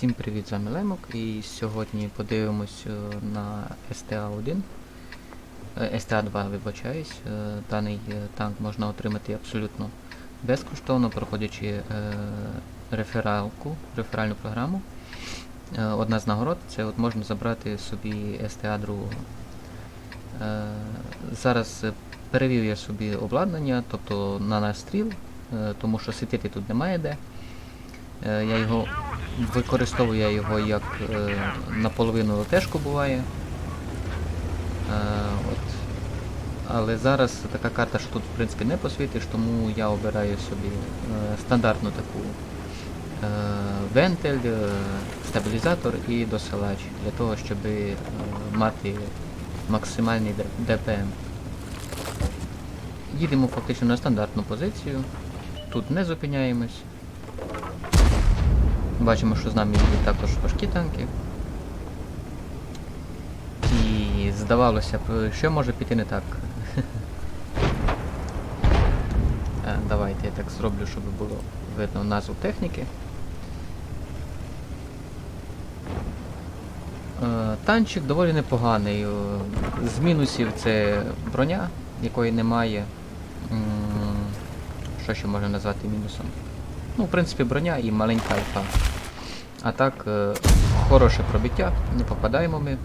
Всім привіт, з вами Лемок і сьогодні подивимось е, на STA-1. е, STA-2, вибачаюсь. Е, Даний танк можна отримати абсолютно безкоштовно, проходячи рефералку, реферальну програму. Одна з нагород це от можна забрати собі STA-2. Е, Зараз перевів я собі обладнання, тобто на настріл, тому що світити тут немає де. Я його використовую я його як е, наполовину ЛТшку буває. Е, от. Але зараз така карта, що тут в принципі не посвітиш, тому я обираю собі е, стандартну таку е, вентиль, е, стабілізатор і досилач для того, щоб е, мати максимальний ДПМ. Їдемо фактично на стандартну позицію. Тут не зупиняємось. Бачимо, що з нами їдуть також важкі танки. І здавалося б, що може піти не так. Е, Давайте я так зроблю, щоб було видно назву техніки. Е, Танчик доволі непоганий. Е, З мінусів це броня, якої немає. Що ще можна назвати мінусом? Ну, в принципі, броня і маленька альфа. А так, е, хороше пробиття, не попадаємо ми.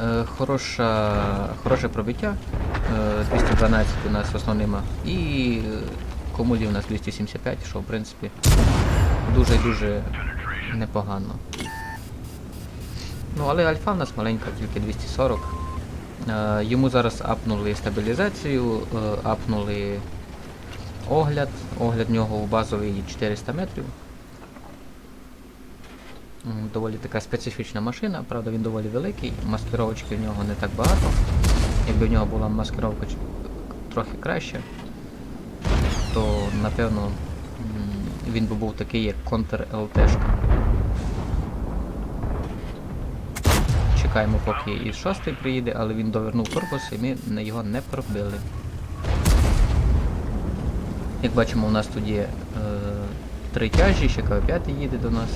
Е, хороша, хороше пробиття. Е, 212 у нас основнима. І е, комулі у нас 275, що в принципі дуже-дуже непогано. Ну, але альфа в нас маленька, тільки 240. Е, йому зараз апнули стабілізацію, апнули огляд. Огляд нього в базовий 400 метрів. Доволі така специфічна машина, правда він доволі великий, маскировочки в нього не так багато. Якби в нього була маскировка трохи краще, то напевно він би був такий як ЛТшка. Чекаємо, поки і шостий приїде, але він довернув корпус і ми його не пробили. Як бачимо, у нас тут є е, три тяжі, ще КВ-5 їде до нас.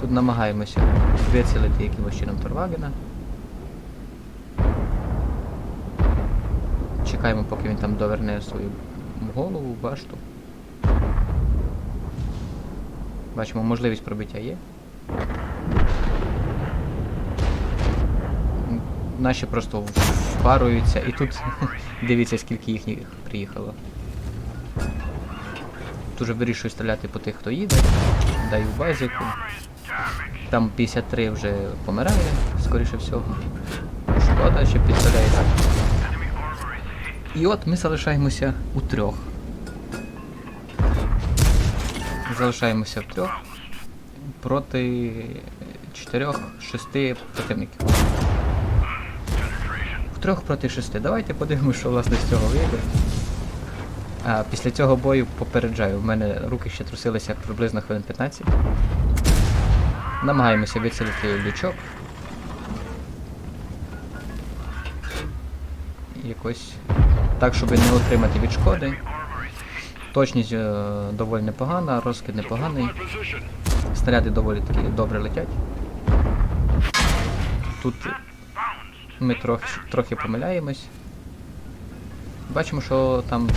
Тут намагаємося вицілити якимось чином Торвагена. Чекаємо, поки він там доверне свою голову, башту. Бачимо, можливість пробиття є. Наші просто впаруються і тут дивіться скільки їхніх приїхало. Тут вже вирішую стріляти по тих, хто їде. Даю базику. Там 53 вже помирає, скоріше всього. Шкода, що підставляється. І от ми залишаємося у трьох. Залишаємося в трьох проти чотирьох-шести противників. Трьох проти шести. Давайте подивимося, що власне з цього вийде. А після цього бою попереджаю, в мене руки ще трусилися приблизно хвилин 15. Намагаємося вицілити лючок. Якось так, щоб не отримати від шкоди. Точність е, доволі непогана, розкид непоганий. Снаряди доволі таки добре летять. Тут ми трохи, трохи помиляємось. Бачимо, що там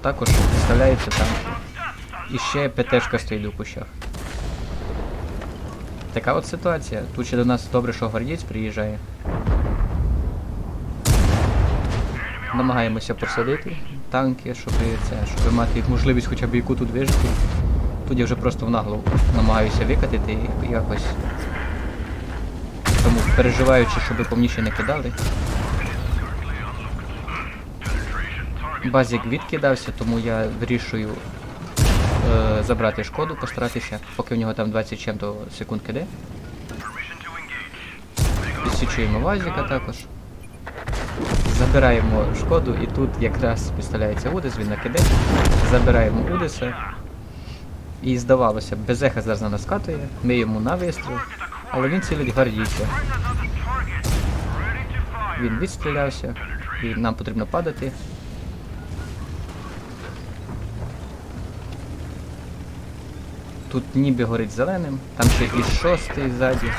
також вставляються танки. І ще ПТшка стоїть у кущах. Така от ситуація. Тут ще до нас добре, що гвардієць приїжджає. Намагаємося посадити танки, щоб це, щоб мати можливість хоча б яку тут вижити. Тут я вже просто в наглу намагаюся викатити і якось. Тому переживаючи, щоб повніше не кидали. Базік відкидався, тому я вирішую е, забрати шкоду, постаратися, поки в нього там 20 чим-то секунд киде. Підсічуємо вазіка також. Забираємо шкоду і тут якраз підставляється Удес, він накиде. Забираємо Удеса. І здавалося, без еха зараз на нас катує, ми йому на вистріл, але він цілить гвардійця. Він відстрілявся, і нам потрібно падати. Тут ніби горить зеленим, там ще і шостий ззаді.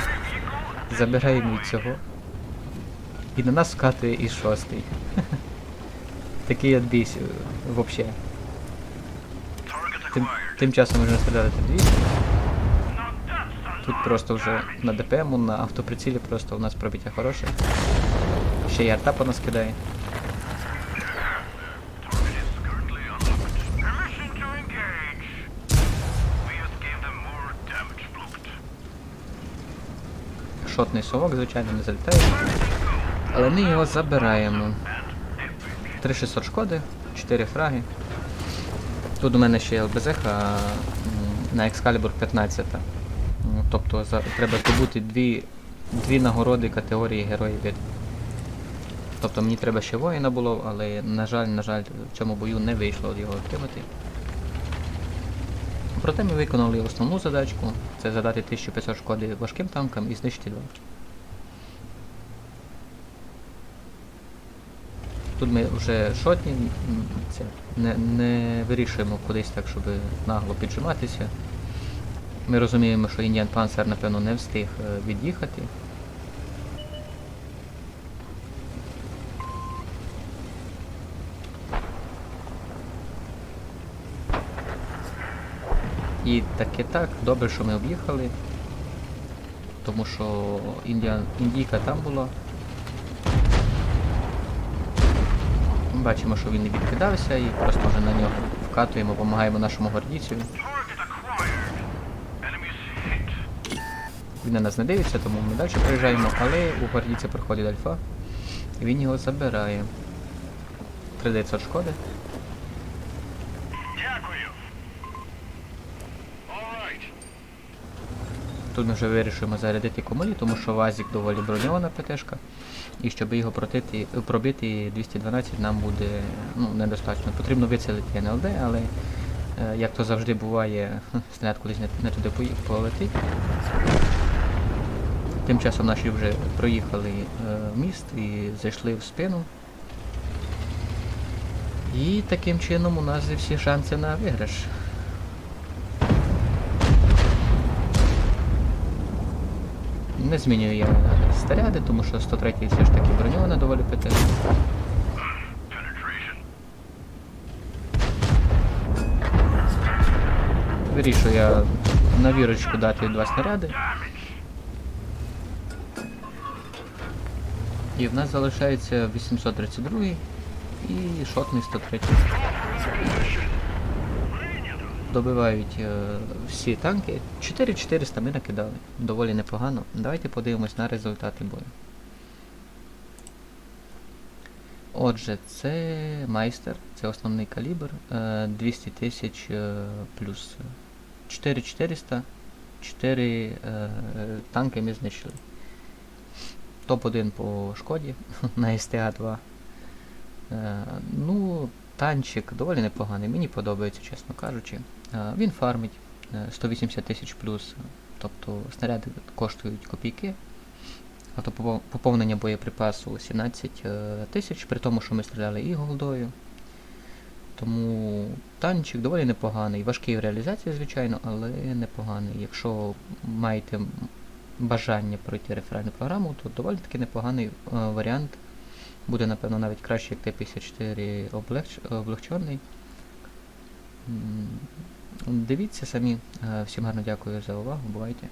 Забираємо і цього. І на нас вкатує і шостий. Такий отбійсь взагалі. Тим, часом вже стріляти дві. Тут просто вже на ДПМу, на автоприцілі просто у нас пробиття хороше. Ще й арта по нас кидає. Шотний совок, звичайно, не залітає. Але ми його забираємо. 3600 шкоди, 4 фраги. Тут у мене ще є ЛБЗ, а на Excalibur 15. М, Тобто за, треба здобути дві, дві нагороди категорії Героїв. Тобто мені треба ще воїна було, але на жаль, на жаль, в цьому бою не вийшло його отримати. Проте ми виконали основну задачку, це задати 1500 шкоди важким танкам і знищити два. Тут ми вже шотні, це, не, не вирішуємо кудись так, щоб нагло піджиматися. Ми розуміємо, що Індіан Панцер, напевно, не встиг е, від'їхати. І таки так, добре, що ми об'їхали. Тому що Індіан, індійка там була. Бачимо, що він не відкидався і просто вже на нього вкатуємо, допомагаємо нашому гвардійцю. Він на нас не дивиться, тому ми далі проїжджаємо, але у гвардійця проходить альфа. І він його забирає. 3900 шкоди. Дякую. Тут ми вже вирішуємо зарядити комулі, тому що Вазік доволі броньована ПТшка. І щоб його протити, пробити 212 нам буде ну, недостатньо. Потрібно вицілити НЛД, але е, як то завжди буває, снаряд кудись не, не туди полетить. Тим часом наші вже проїхали е, міст і зайшли в спину. І таким чином у нас є всі шанси на виграш. Не змінюю я снаряди, тому що 103 все ж таки броньована доволі. Penetration. Вирішую я на вірочку дати два снаряди. І в нас залишається 832 і шотний 103. Добивають е, всі танки. 4400 ми накидали. Доволі непогано. Давайте подивимось на результати бою. Отже, це майстер, це основний калібр, е, 200 тисяч е, плюс 4400, 4 е, танки ми знищили. Топ-1 по шкоді на СТА-2. Е, ну, танчик доволі непоганий, мені подобається, чесно кажучи. Е, він фармить е, 180 тисяч плюс, тобто снаряди коштують копійки. Тобто поповнення боєприпасу 17 е, тисяч, при тому, що ми стріляли і голдою. Тому танчик доволі непоганий. Важкий в реалізації, звичайно, але непоганий. Якщо маєте бажання пройти реферальну програму, то доволі таки непоганий е, варіант. Буде, напевно, навіть краще, як Т-54 облегч... облегчений. Дивіться самі. Е, Всім гарно дякую за увагу. Бувайте.